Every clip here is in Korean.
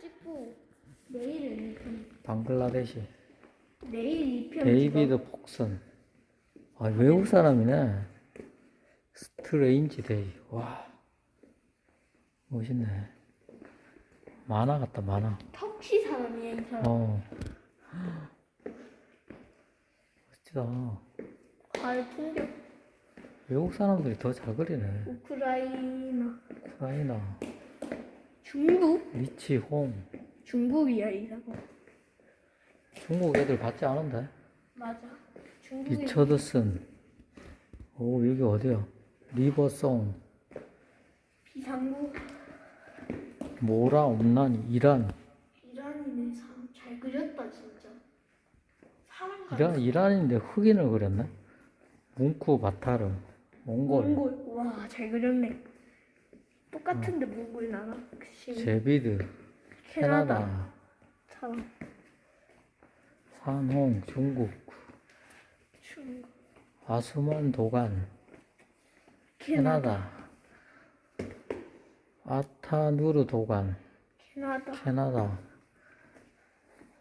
찍고 내일은 2편. 방글라데시. 내일 2편. 데이비드 폭슨. 아 외국 사람이네. 스트레인지 데이. 와. 멋있네. 만화 같다 만화. 터키 사람이야 이 사람. 어. 멋지다. 과일 풍경. 외국 사람들이 더 잘 그리네. 우크라이나. 우크라이나 중국? 리치 홍 중국이야 이 사람. 중국 애들 받지 않은데 맞아. 리처드슨 오 여기 어디야 리버송 비상구. 모라 옴난 이란 이란인의 사람 잘 그렸다 진짜. 사람 이란 이란인데 흑인을 그렸네 뭉쿠 바타르 몽골 몽골. 와, 잘 그렸네. 똑같은데 몽골 나라. 그치. 제비드 캐나다. 사람. 산홍 중국 중국. 아수만 도간 캐나다. 아타누르 도간 캐나다. 캐나다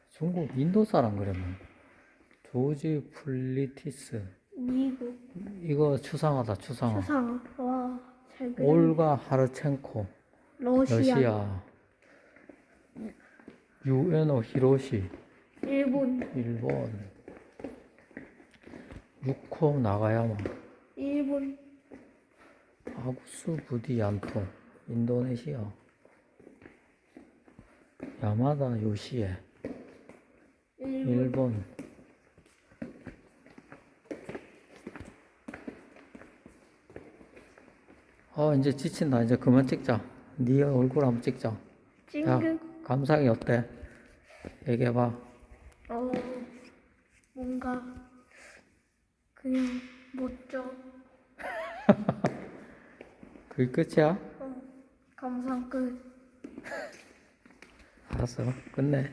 중국 인도 사람 그렸네 조지 플리티스 미국. 이거 추상하다 추상화 수상화. 올가 하르첸코 러시아. 러시아 유에노 히로시 일본. 일본 유코 나가야마 일본. 아구스 부디얀토 인도네시아 야마다 요시에 일본. 일본 아 이제 지친다 이제 그만 찍자 네 얼굴 한번 찍자 야 찡긋. 감상이 어때? 얘기해봐 어, 뭔가 그냥 멋져. 그게 끝이야? 어, 감상 끝. 알았어 끝내